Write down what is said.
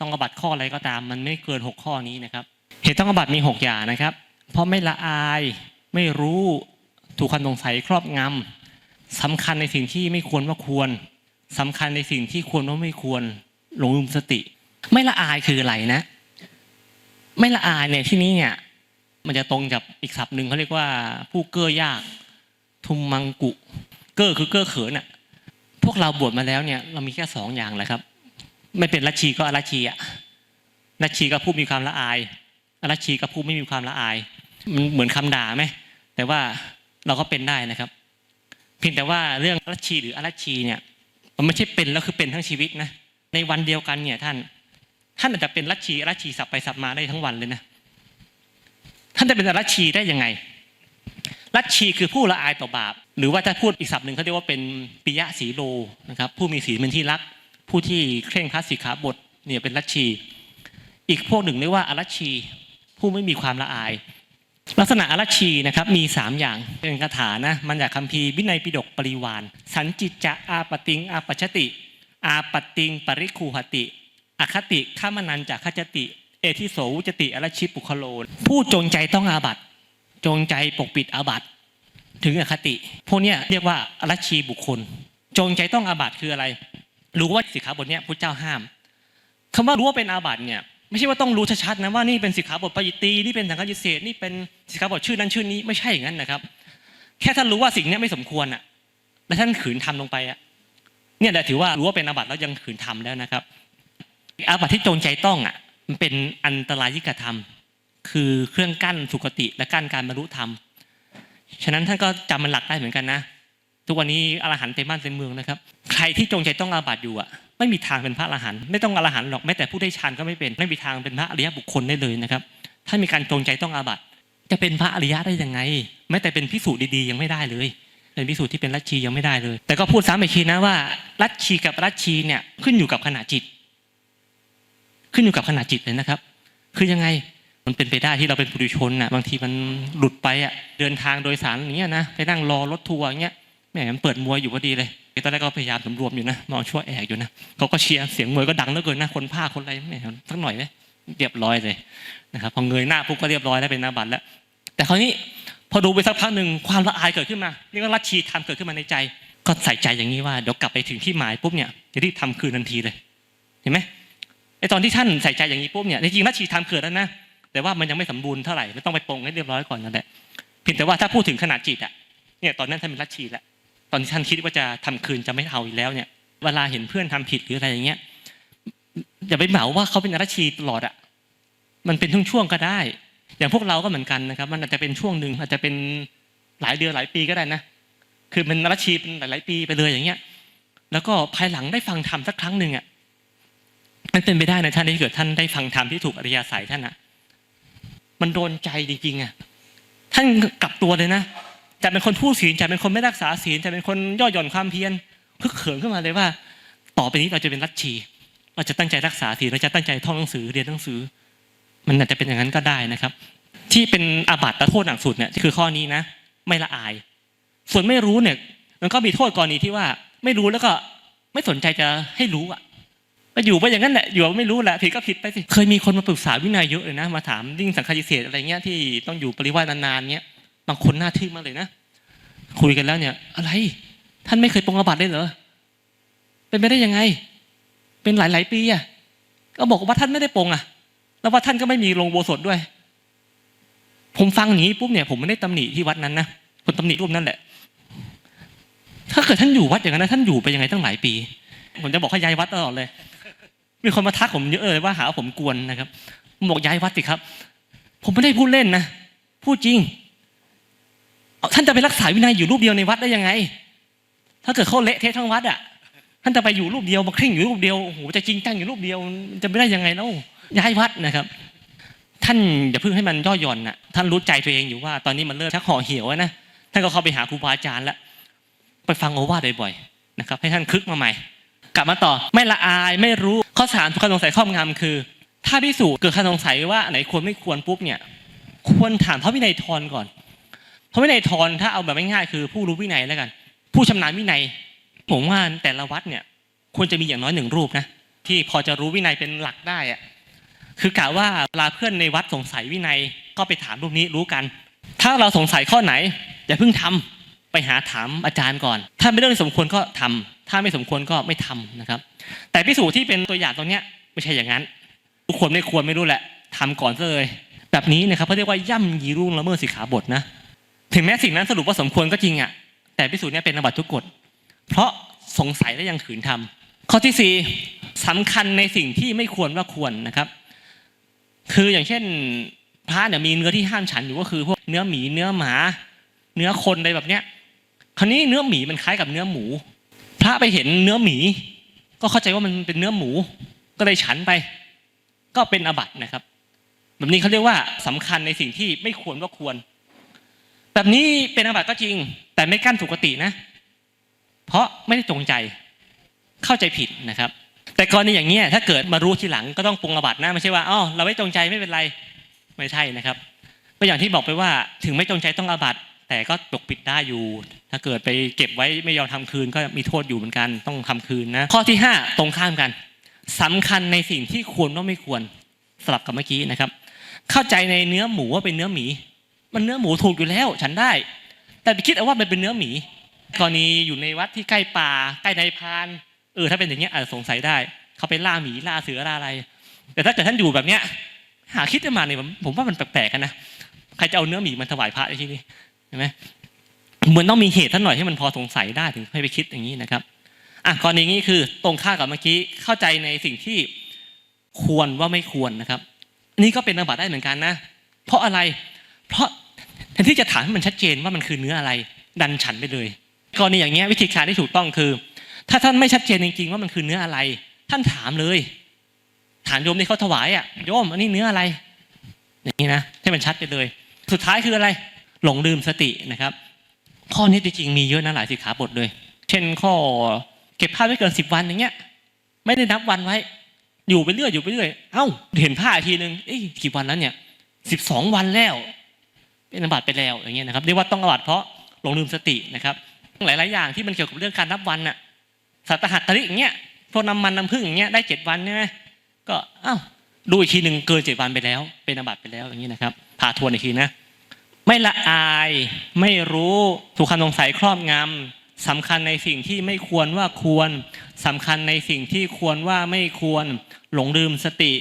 ต้องอบัตข้ออะไรก็ตาม มันไม่เกินหกข้อนี้นะครับ เหตุต้องอบัตมีหกอย่างนะครับ เพราะไม่ละอายไม่รู้ถูกความสงสัยครอบงำสำคัญในสิ่งที่ไม่ควรว่าควรสำคัญในสิ่งที่ควรว่าไม่ควรหลงลืมสติ ไม่ละอายคืออะไรนะ ไม่ละอายเนี่ยที่นี้เนี่ยมันจะตรงกับอีกศัพท์หนึ่งเขาเรียกว่า ผู้เก้อยาก ทุมมังกุ เก้อคือเก้อเขินอะพวกเราบวชมาแล้วเนี่ยเรามีแค่สองอย่างแหละครับ ไม่เป็นลัทธิก็อลัทธิอะลัทธิก็ผู้มีความละอายอลัทธิก็ผู้ไม่มีความละอาย มันเหมือนคำด่าไหมแต่ว่าเราก็เป็นได้นะครับ เพียงแต่ว่าเรื่องลัทธิหรืออลัทธิเนี่ย มันไม่ใช่เป็นแล้วคือเป็นทั้งชีวิตนะ ในวันเดียวกันเนี่ยท่าน ท่านอาจจะเป็นลัทธิอลัทธิสับไปสับมาได้ทั้งวันเลยนะ ท่านจะเป็นลัทธิได้ยังไงลัทธิคือผู้ละอายต่อบาป หรือว่าถ้าพูดอีกศัพท์หนึ่งเขาเรียกว่าเป็นปิยะสีโลนะครับ ผู้มีศีลเป็นที่รัก ผู้ที่เคร่งครัดสิขาบทเนี่ยเป็นลัทธิอีกพวกหนึ่งเรียกว่าอลัทธิผู้ไม่มีความละอาย ลักษณะอรัชชีนะครับมี 3 อย่างเป็นคาถานะมันจากคัมภีร์วินัยปิฎกปริวาน สันจิจะอาปติงอาปัชติ อาปติงปริคูหติ อคติข้ามนันจากขจติ เอทิโสวุจติอรัชิปุคโลนผู้จงใจต้องอาบัตจงใจปกปิดอาบัตถึงอคติ พวกเนี้ยเรียกว่าอรัชชีบุคคล จงใจต้องอาบัตคืออะไร รู้ว่าสิกขาบทเนี้ยพระเจ้าห้ามคำว่ารู้ว่าเป็นอาบัติเนี่ยไม่ใช่ว่าต้องรู้ชัดๆนะว่านี่เป็นสิกขาบทปยิตีนี่เป็นสังฆยิเศษนี่เป็นสิกขาบทชื่อนั้นชื่อนี้ไม่ใช่อย่างนั้นนะครับ แค่ท่านรู้ว่าสิ่งนี้ไม่สมควรอะแล้วท่านขืนทำลงไปอะเนี่ยแหละถือว่ารู้ว่าเป็นอาบัติแล้วยังขืนทำแล้วนะครับ อาบัติที่จงใจต้องอะมันเป็นอันตรายิกธรรม คือเครื่องกั้นสุคติและกั้นการบรรลุธรรม ฉะนั้นท่านก็จำมันหลักได้เหมือนกันนะ ทุกวันนี้อรหันต์เต็มบ้านเต็มเมืองนะครับ ใครที่จงใจต้องอาบัติอยู่อะไม่มีทางเป็นพระอรหันต์ไม่ต้องอรหันต์หรอกแม้แต่ผู้ได้ฌานก็ไม่เป็นไม่มีทางเป็นพระอริยบุคคลได้เลยนะครับ ถ้ามีการจงใจต้องอาบัติ จะเป็นพระอริยะได้ยังไงแม้แต่เป็นพิสูจน์ดีๆยังไม่ได้เลยเป็นพิสูจน์ที่เป็นลัทธิยังไม่ได้เลย แต่ก็พูดซ้ำอีกทีนะว่าลัทธิกับลัทธิเนี่ยขึ้นอยู่กับขณะจิต ขึ้นอยู่กับขณะจิตเลยนะครับ คือยังไงมันเป็นไปได้ที่เราเป็นปุถุชนน่ะบางทีมันหลุดไปอะเดินทางโดยสารอย่างเงี้ยนะไปนั่งรอรถทัวร์อย่างเงี้ย แหมมันเปิดมวยอยู่พอดีเลยตอนแรกก็พยายามสำรวมอยู่นะมองชั่วแอกอยู่นะเขาก็เชียร์เสียงมวยก็ดังเหลือเกินนะคนภาคคนอะไรแหมสักหน่อยไหมเรียบร้อยเลยนะครับพอเงยหน้าปุ๊บก็เรียบร้อยแล้วเป็นหนาบัตรแล้ว แต่คราวนี้พอดูไปสักพักหนึ่งความละอายเกิดขึ้นมานี่ก็ลัทธิทำเกิดขึ้นมาในใจ ก็ใส่ใจอย่างนี้ว่าเดี๋ยวกลับไปถึงที่หมายปุ๊บเนี่ยจะรีบทำคืนทันทีเลย เห็นไหมไอตอนที่ท่านใส่ใจอย่างนี้ปุ๊บเนี่ยจริงๆลัทธิทำเกิดแล้วนะแต่ว่ามันยังไม่สมบูรณ์เท่าไหร่ไม่ต้องไปปรงให้เรียบร้อยก่อนนั่นแหละเพียงแต่ว่าถ้าพูดถึงขนาดจิตอะเนี่ยตอนนั้นท่านเป็นลัทธิแล้ว อนที่ท่านคิดว่าจะทำคืนจะไม่เอาอีกแล้วเนี่ย เวลาเห็นเพื่อนทำผิดหรืออะไรอย่างเงี้ยอย่าไปเหมาว่าเขาเป็นลัทธิตลอดอะมันเป็นช่วงๆก็ได้ อย่างพวกเราก็เหมือนกันนะครับ มันอาจจะเป็นช่วงหนึ่งอาจจะเป็นหลายเดือนหลายปีก็ได้นะ คือมันรัชชีเป็นหลาย ๆ ปีไปเลยอย่างเงี้ย แล้วก็ภายหลังได้ฟังธรรมสักครั้งหนึ่งอะมันเป็นไปได้นะท่านที่เกิดท่านได้ฟังธรรมที่ถูกอริยสัยท่านอะมันโดนใจจริงๆอะท่านกลับตัวเลยนะ จะเป็นคนผู้ศีลจะเป็นคนไม่รักษาศีลจะเป็นคนย่อหย่อนความเพียรพึกเขิมขึ้นมาเลยว่า ต่อไปนี้เราจะเป็นรัชชีเราจะตั้งใจรักษาศีลเราจะตั้งใจท่องหนังสือเรียนหนังสือ มันอาจจะเป็นอย่างนั้นก็ได้นะครับ ที่เป็นอาบัติและโทษหนักสุดเนี่ยคือข้อนี้นะ ไม่ละอาย ส่วนไม่รู้เนี่ย มันก็มีโทษกรณีที่ว่า ไม่รู้แล้วก็ไม่สนใจจะให้รู้อะก็อยู่ไปอย่างนั้นแหละอยู่ไม่รู้แหละผิดก็ผิดไปสิเคยมีคนมาปรึกษาวินัยเยอะเลยนะมาถามดิ่งสังฆาทิเศษอะไรเงี้ยที่ต้องอยู่ปริวาสนานๆเงี้ย บางคนน่าทึ่งมากเลยนะ คุยกันแล้วเนี่ย อะไร ท่านไม่เคยปรงอาบัติเลยเหรอ เป็นไปได้ยังไง เป็นหลายๆปีอะก็บอกว่าท่านไม่ได้ปรงอะแล้วว่าท่านก็ไม่มีลงโบสถด้วย ผมฟังอย่างนี้ปุ๊บเนี่ย ผมไม่ได้ตำหนิที่วัดนั้นนะคนตำหนิรูปนั่นแหละ ถ้าเกิดท่านอยู่วัดอย่างนั้นนะท่านอยู่ไปยังไงตั้งหลายปี ผมจะบอกให้ย้ายวัดตลอดเลย มีคนมาทักผมเยอะเลยว่าหาผมกวนนะครับผมบอกย้ายวัดสิครับ ผมไม่ได้พูดเล่นนะ พูดจริง ท่านจะไปรักษาวินัยอยู่รูปเดียวในวัดได้ยังไง ถ้าเกิดเขาเละเทะทั้งวัดอะท่านจะไปอยู่รูปเดียวมาเคร่งอยู่รูปเดียวโอ้โหจะจริงจังอยู่รูปเดียวมันจะไม่ได้ยังไงแล้วย้ายวัดนะครับ ท่านอย่าเพิ่งให้มันย่อหย่อนนะท่านรู้ใจตัวเองอยู่ว่าตอนนี้มันเริ่มชักห่อเหี่ยวนะท่านก็เข้าไปหาครูบาอาจารย์แล้วไปฟังโอวาทบ่อยๆนะครับ ให้ท่านคึกมาใหม่ กลับมาต่อไม่ละอายไม่รู้ข้อสามความสงสัยครอบงำคือ ถ้าพิสูจน์เกิดความสงสัยว่าไหนควรไม่ควรปุ๊บเนี่ย ควรถามพระวินัยทรก่อน พระวินัยทรถ้าเอาแบบง่ายๆคือผู้รู้วินัยแล้วกัน ผู้ชำนาญวินัย ผมว่าแต่ละวัดเนี่ยควรจะมีอย่างน้อยหนึ่งรูปนะที่พอจะรู้วินัยเป็นหลักได้อะคือกะว่าเวลาเพื่อนในวัดสงสัยวินัยก็ไปถามรูปนี้รู้กัน ถ้าเราสงสัยข้อไหนอย่าเพิ่งทำไปหาถามอาจารย์ก่อน ถ้าไม่เรื่องสมควรก็ทำถ้าไม่สมควรก็ไม่ทำนะครับ แต่พิสูจน์ที่เป็นตัวอย่างตรงเนี้ยไม่ใช่อย่างนั้นทุกคนไม่ควรไม่รู้แหละทำก่อนซะเลย แบบนี้นะครับเขาเรียกว่าย่ำยีรุ่งละเมิดสิขาบทนะ ถึงแม้สิ่งนั้นสรุปว่าสมควรก็จริงอะ แต่พิสูจน์เนี่ยเป็นอบัตทุกกฎ เพราะสงสัยและยังขืนทำข้อที่สี่สำคัญในสิ่งที่ไม่ควรว่าควรนะครับ คืออย่างเช่นพระเนี่ยมีเนื้อที่ห้ามฉันอยู่ก็คือพวกเนื้อหมีเนื้อหมา เนื้อคนอะไรแบบเนี้ยคราวนี้เนื้อหมีมันคล้ายกับเนื้อหมู พระไปเห็นเนื้อหมี ก็เข้าใจว่ามันเป็นเนื้อหมู ก็เลยฉันไป ก็เป็นอบัตนะครับ แบบนี้เขาเรียกว่าสำคัญในสิ่งที่ไม่ควรว่าควร แบบนี้เป็นอาบัติก็จริง แต่ไม่กั้นสุกตินะ เพราะไม่ได้จงใจเข้าใจผิดนะครับ แต่กรณีอย่างเงี้ยถ้าเกิดมารู้ทีหลังก็ต้องปรุงอาบัตินะไม่ใช่ว่าอ๋อเราไม่จงใจไม่เป็นไรไม่ใช่นะครับก็อย่างที่บอกไปว่าถึงไม่จงใจต้องอาบัติแต่ก็ปกปิดได้อยู่ ถ้าเกิดไปเก็บไว้ไม่ยอมทำคืนก็มีโทษอยู่เหมือนกันต้องทำคืนนะข้อที่ห้าตรงข้ามกันสำคัญในสิ่งที่ควรว่าไม่ควรสลับกับเมื่อกี้นะครับ เข้าใจในเนื้อหมูว่าเป็นเนื้อหมี มันเนื้อหมูถูกอยู่แล้ว ฉันได้ แต่ไปคิดเอาว่ามันเป็นเนื้อหมีกรณีอยู่ในวัดที่ใกล้ป่าใกล้ในพาน เออถ้าเป็นอย่างเงี้ยอาจจะสงสัยได้ เขาไปล่าหมีล่าเสือล่าอะไร แต่ถ้าเกิดท่านอยู่แบบเนี้ย หาคิดได้มาเนี่ยผมว่ามันแปลกๆกันนะใครจะเอาเนื้อหมีมันถวายพระในที่นี้เห็นไหมเหมือนต้องมีเหตุท่านหน่อยให้มันพอสงสัยได้ถึงให้ไปคิดอย่างนี้นะครับอะกรณีนี้คือตรงข้ากับเมื่อกี้เข้าใจในสิ่งที่ควรว่าไม่ควรนะครับอันนี้ก็เป็นอาบัติได้เหมือนกันนะ เพราะอะไร เพราะ แทนที่จะถามให้มันชัดเจนว่ามันคือเนื้ออะไร ดันฉันไปเลยกรณีอย่างเงี้ยวิธีการที่ถูกต้องคือ ถ้าท่านไม่ชัดเจนจริงๆว่ามันคือเนื้ออะไร ท่านถามเลย ถามโยมที่เขาถวายอะโยมอันนี้เนื้ออะไร อย่างนี้นะให้มันชัดไปเลย สุดท้ายคืออะไร หลงลืมสตินะครับ ข้อนี้จริงๆมีเยอะนะหลายสิกขาบทเลย เช่นข้อเก็บผ้าไม่เกินสิบวันอย่างเงี้ย ไม่ได้นับวันไว้ อยู่ไปเรื่อยอยู่ไปเรื่อยเอ้า เห็นผ้าอีกทีนึงเอ้ยกี่วันแล้วเนี่ยสิบสองวันแล้ว เป็นอาบัติไปแล้วอย่างเงี้ยนะครับเรียกว่าต้องอาบัติเพราะหลงลืมสตินะครับหลายๆอย่างที่มันเกี่ยวกับเรื่องการนับวันน่ะสัตหัตตริอย่างเงี้ยพวกน้ำมันน้ำผึ้งอย่างเงี้ยได้เจ็ดวันใช่ไหมก็อ้าวดูอีกทีหนึ่งเกินเจ็ดวันไปแล้ว เป็นอาบัติไปแล้วอย่างนี้นะครับพาทวนอีกทีนะ ไม่ละอายไม่รู้ถูกคำสงสัยครอบงำสำคัญในสิ่งที่ไม่ควรว่าควรสำคัญในสิ่งที่ควรว่าไม่ควร หลงลืมสติ